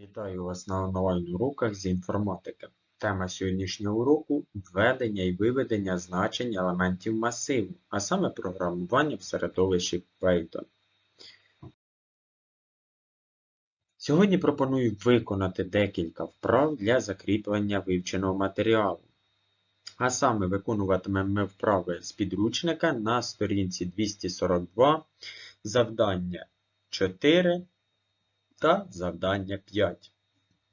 Вітаю вас на онлайн-уроках з інформатики. Тема сьогоднішнього уроку введення і виведення значень елементів масиву, а саме програмування в середовищі Python. Сьогодні пропоную виконати декілька вправ для закріплення вивченого матеріалу. А саме виконуватимемо ми вправи з підручника на сторінці 242, завдання 4 та завдання 5.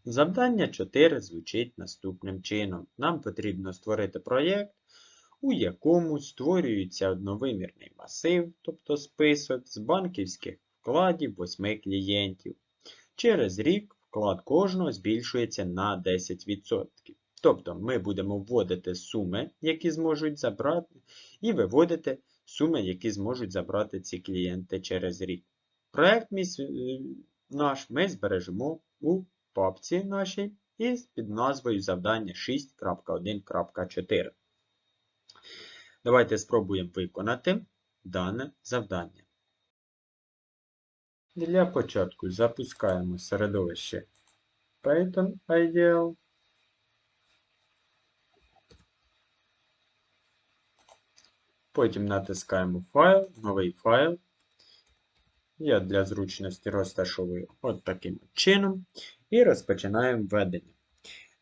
Завдання 4 звучить наступним чином. Нам потрібно створити проєкт, у якому створюється одновимірний масив, тобто список з банківських вкладів 8 клієнтів. Через рік вклад кожного збільшується на 10%. Тобто ми будемо вводити суми, які зможуть забрати, і виводити суми, які зможуть забрати ці клієнти через рік. Проєкт наш ми збережемо у папці нашій із під назвою завдання 6.1.4. Давайте спробуємо виконати дане завдання. Для початку запускаємо середовище Python IDL. Потім натискаємо файл, новий файл. Я для зручності розташовую от таким чином. І розпочинаємо введення.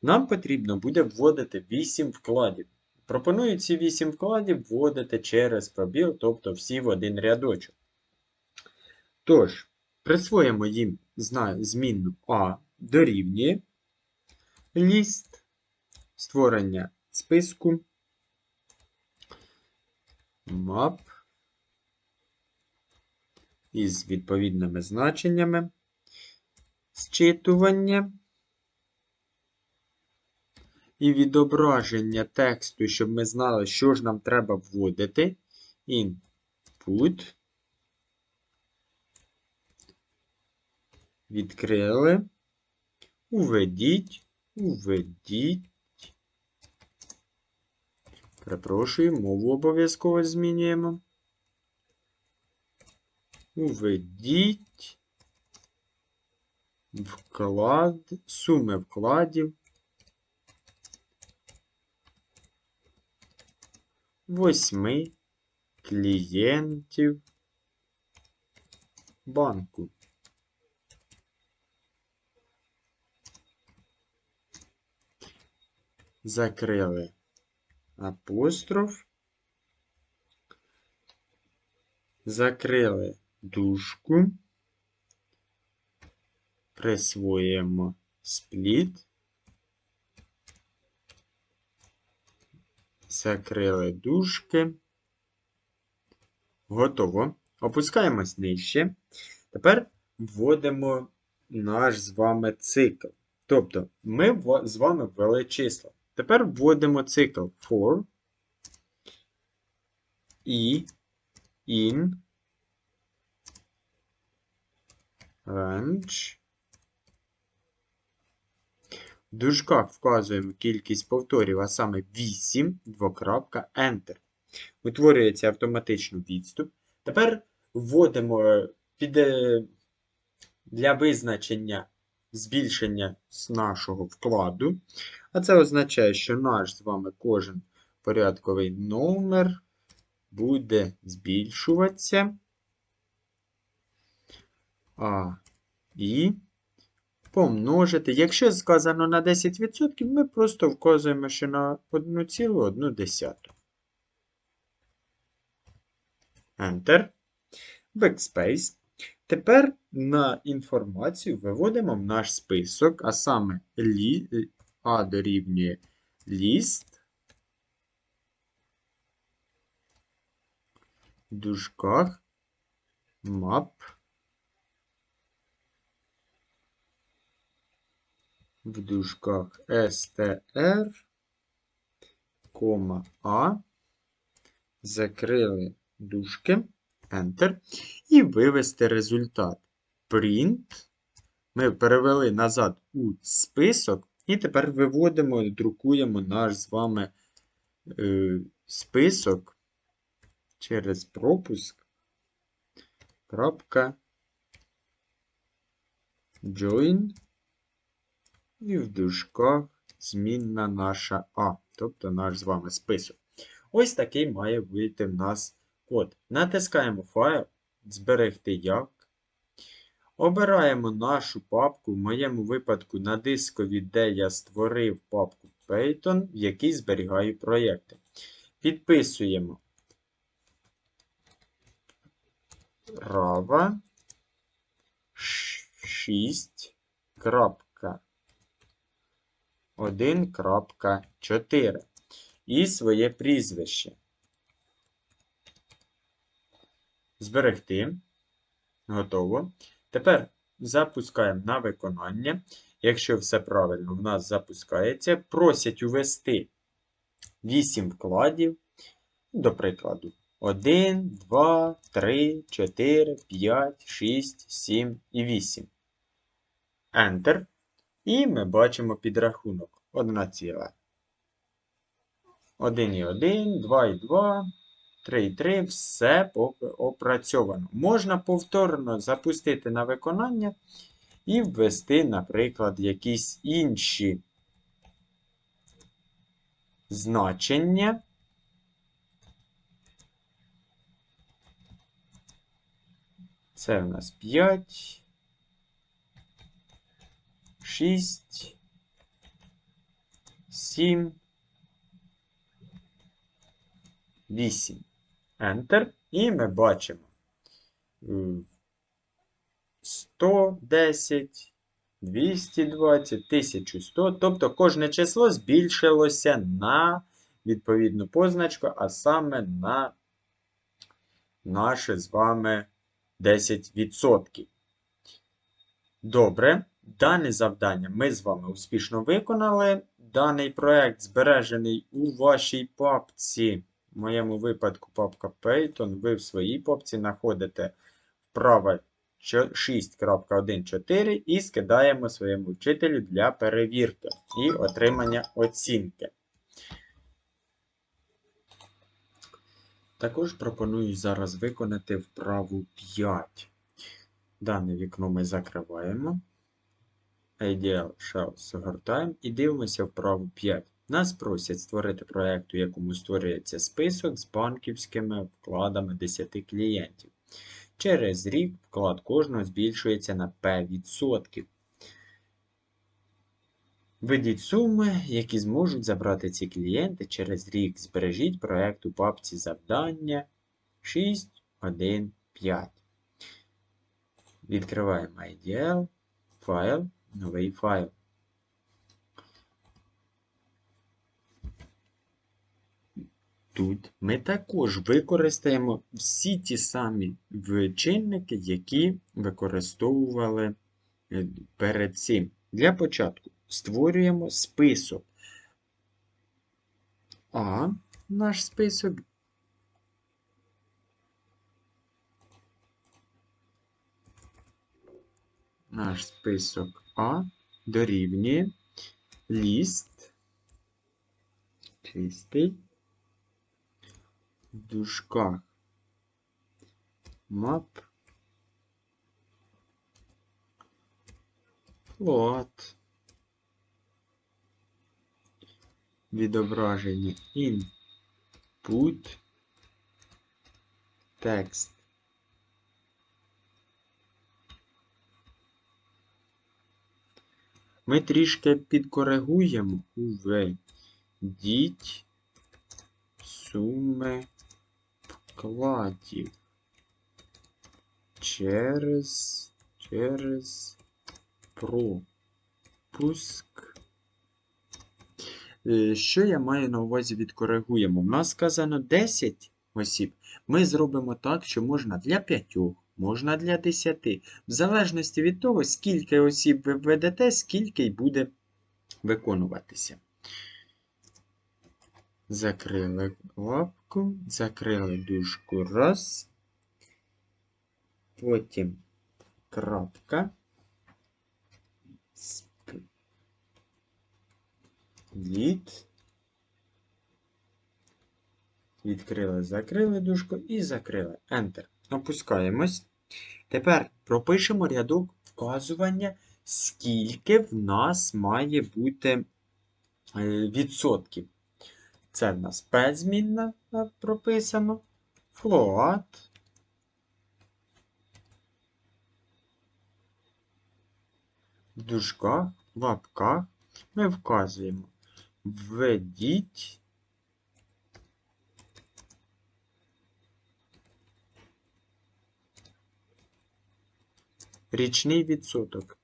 Нам потрібно буде вводити 8 вкладів. Пропоную ці 8 вкладів вводити через пробіл, тобто всі в один рядочок. Тож, присвоїмо їм змінну А дорівнює ліст створення списку map із відповідними значеннями, зчитування і відображення тексту, щоб ми знали, що ж нам треба вводити. Input. Відкрили. Уведіть, уведіть. Перепрошую, мову обов'язково змінюємо. Уведіть вклад, суми вкладів восьми клієнтів банку. Закрили апостроф. Закрили дужку, присвоїмо спліт, закрили дужки. Готово. Опускаємось нижче. Тепер вводимо наш з вами цикл. Тобто ми з вами ввели числа. Тепер вводимо цикл for і in range. В дужках вказуємо кількість повторів, а саме 8, двокрапка, Enter. Утворюється автоматично відступ. Тепер вводимо під, е, для визначення збільшення з нашого вкладу. А це означає, що наш з вами кожен порядковий номер буде збільшуватися. А і помножити. Якщо сказано на 10%, ми просто вказуємо, що на 1,1. Enter. Backspace. Тепер на інформацію виводимо в наш список, а саме А дорівнює ліст. В дужках map. В дужках str, кома А, закрили дужки, Enter, і вивести результат. Print. Ми перевели назад у список, і тепер виводимо, друкуємо наш з вами е, список через пропуск. Крапка. Join і в дужках змінна наша А, тобто наш з вами список. Ось такий має вийти в нас код. Натискаємо файл, зберегти як. Обираємо нашу папку, в моєму випадку на дискові, де я створив папку Python, в якій зберігаю проєкти. Підписуємо Rava 6. 1.4 і своє прізвище. Зберегти. Готово. Тепер запускаємо на виконання. Якщо все правильно в нас запускається, просять увести 8 вкладів. До прикладу, 1, 2, 3, 4, 5, 6, 7 і 8. Enter. І ми бачимо підрахунок 1 ціла. 1 і 1, 2 і 2, 3 і 3, все опрацьовано. Можна повторно запустити на виконання і ввести, наприклад, якісь інші значення. Це в нас 5, 6, 7, 8. Enter. І ми бачимо 110, 220, 1100. Тобто кожне число збільшилося на відповідну позначку, а саме на наше з вами 10%. Добре. Дане завдання ми з вами успішно виконали. Даний проект збережений у вашій папці. В моєму випадку папка Python. Ви в своїй папці знаходите вправо 6.1.4 і скидаємо своєму вчителю для перевірки і отримання оцінки. Також пропоную зараз виконати вправу 5. Дане вікно ми закриваємо. Ideal Shell загортаємо і дивимося вправу 5. Нас просять створити проєкт, у якому створюється список з банківськими вкладами 10 клієнтів. Через рік вклад кожного збільшується на P%. Введіть суми, які зможуть забрати ці клієнти через рік. Збережіть проєкт у папці завдання 6.1.5. Відкриваємо IDL, файл, новий файл. Тут ми також використаємо всі ті самі чинники, які використовували е, перед цим. Для початку створюємо список. А наш список. Наш список А дорівнює ліст. Чистий. В дужках. Map plot відображення. Input. Текст. Ми трішки підкоригуємо введіть суми вкладів через через пропуск. Е, що я маю на увазі відкоригуємо? У нас сказано 10 осіб. Ми зробимо так, що можна для 5, можна для 10. В залежності від того, скільки осіб ви введете, скільки й буде виконуватися. Закрили лапку, закрили дужку раз. Потім крапка. Від. Відкрили, закрили дужку і закрили. Enter. Опускаємось. Тепер пропишемо рядок вказування, скільки в нас має бути е, відсотків. Це в нас P змінна е, прописано, float. В дужках, в лапках ми вказуємо введіть річний відсоток.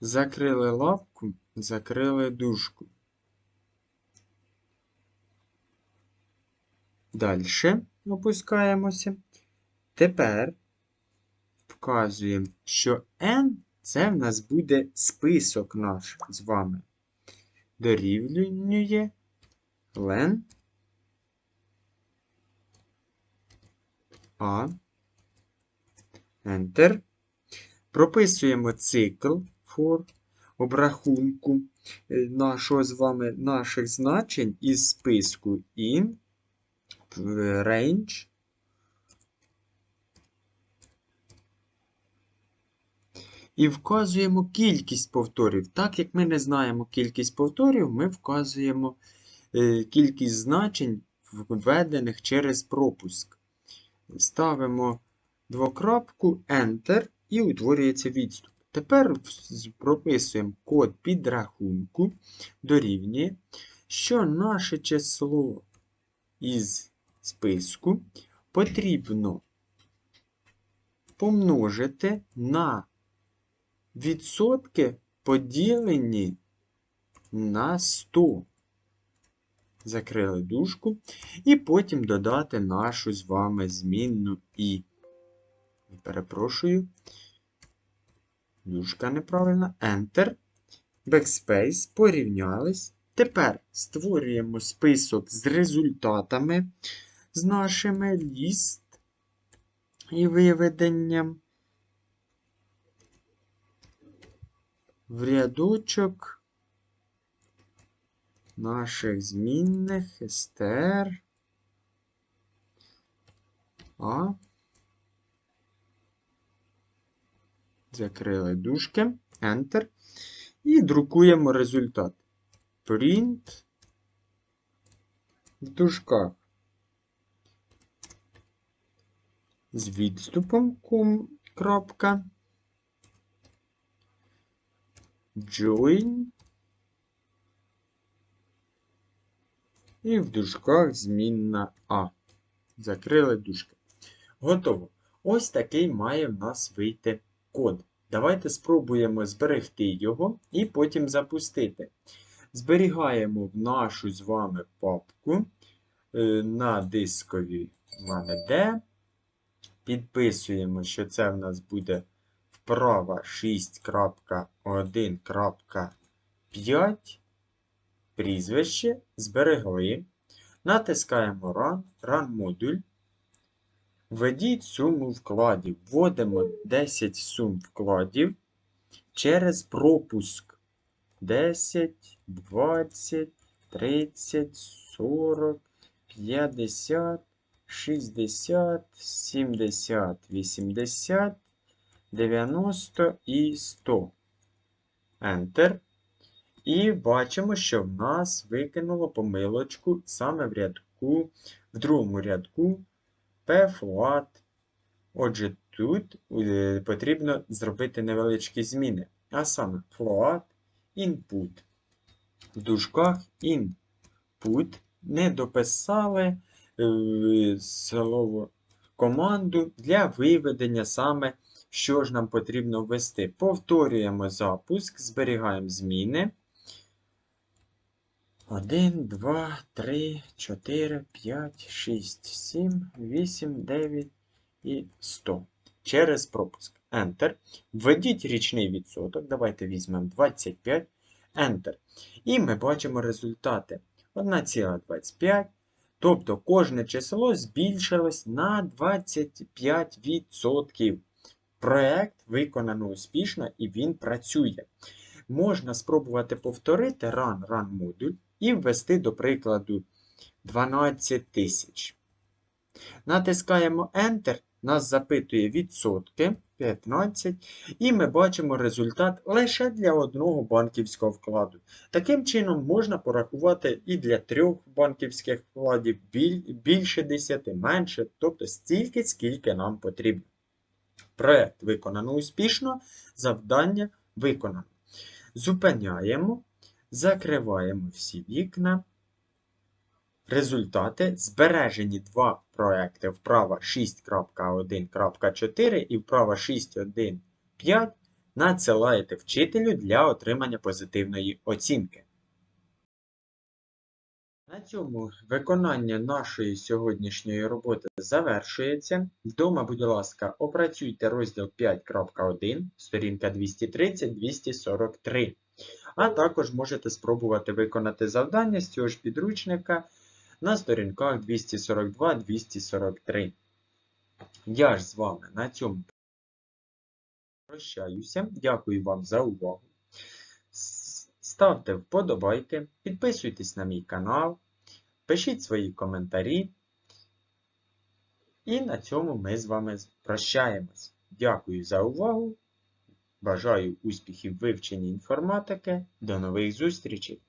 Закрили лапку, закрили дужку. Далі опускаємося. Тепер вказуємо, що n це в нас буде список наш з вами. Дорівнює len a Enter. Прописуємо цикл for обрахунку е, нашого з вами наших значень із списку in range і вказуємо кількість повторів. Так як ми не знаємо кількість повторів, ми вказуємо е, кількість значень, введених через пропуск. Ставимо двокрапку Enter і утворюється відступ. Тепер прописуємо код підрахунку дорівнює, що наше число із списку потрібно помножити на відсотки поділені на 100. Закрили дужку. І потім додати нашу з вами змінну і. Перепрошую. Дужка неправильна. Enter. Backspace. Порівнялись. Тепер створюємо список з результатами з нашими ліст і виведенням. в рядочок наших змінних str А. Закрили дужки, Enter. І друкуємо результат. Print в дужках. З відступом ком, крапка. join і в дужках змінна А. Закрили дужки. Готово. Ось такий має в нас вийти код. Давайте спробуємо зберегти його і потім запустити. Зберігаємо в нашу з вами папку е, на дискові мене D. Підписуємо, що це в нас буде вправа 6.1.5. Прізвище зберегли. Натискаємо Run, Run модуль. Введіть суму вкладів. Вводимо 10 сум вкладів через пропуск. 10, 20, 30, 40, 50, 60, 70, 80. 90 і 100. Enter. І бачимо, що в нас викинуло помилочку саме в рядку, в другому рядку pfloat. Отже, тут е, потрібно зробити невеличкі зміни. А саме float input. В дужках input не дописали е, слово команду для виведення саме що ж нам потрібно ввести? Повторюємо запуск, зберігаємо зміни. 1, 2, 3, 4, 5, 6, 7, 8, 9 і 100. Через пропуск. Enter. Введіть річний відсоток. Давайте візьмемо 25. Enter. І ми бачимо результати. 1,25. Тобто кожне число збільшилось на 25%. Проект виконано успішно і він працює. Можна спробувати повторити run run модуль і ввести, до прикладу, 12 тисяч. Натискаємо Enter, нас запитує відсотки 15, і ми бачимо результат лише для одного банківського вкладу. Таким чином, можна порахувати і для трьох банківських вкладів більше 10, менше, тобто стільки, скільки нам потрібно. Проект виконано успішно, завдання виконано. Зупиняємо, закриваємо всі вікна. Результати збережені два проекти вправа 6.1.4 і вправа 6.1.5 надсилаєте вчителю для отримання позитивної оцінки. На цьому виконання нашої сьогоднішньої роботи завершується. Вдома, будь ласка, опрацюйте розділ 5.1, сторінка 230-243. А також можете спробувати виконати завдання з цього ж підручника на сторінках 242-243. Я ж з вами на цьому прощаюся. Дякую вам за увагу. Ставте вподобайки, підписуйтесь на мій канал, пишіть свої коментарі. І на цьому ми з вами прощаємось. Дякую за увагу. Бажаю успіхів в вивченні інформатики. До нових зустрічей!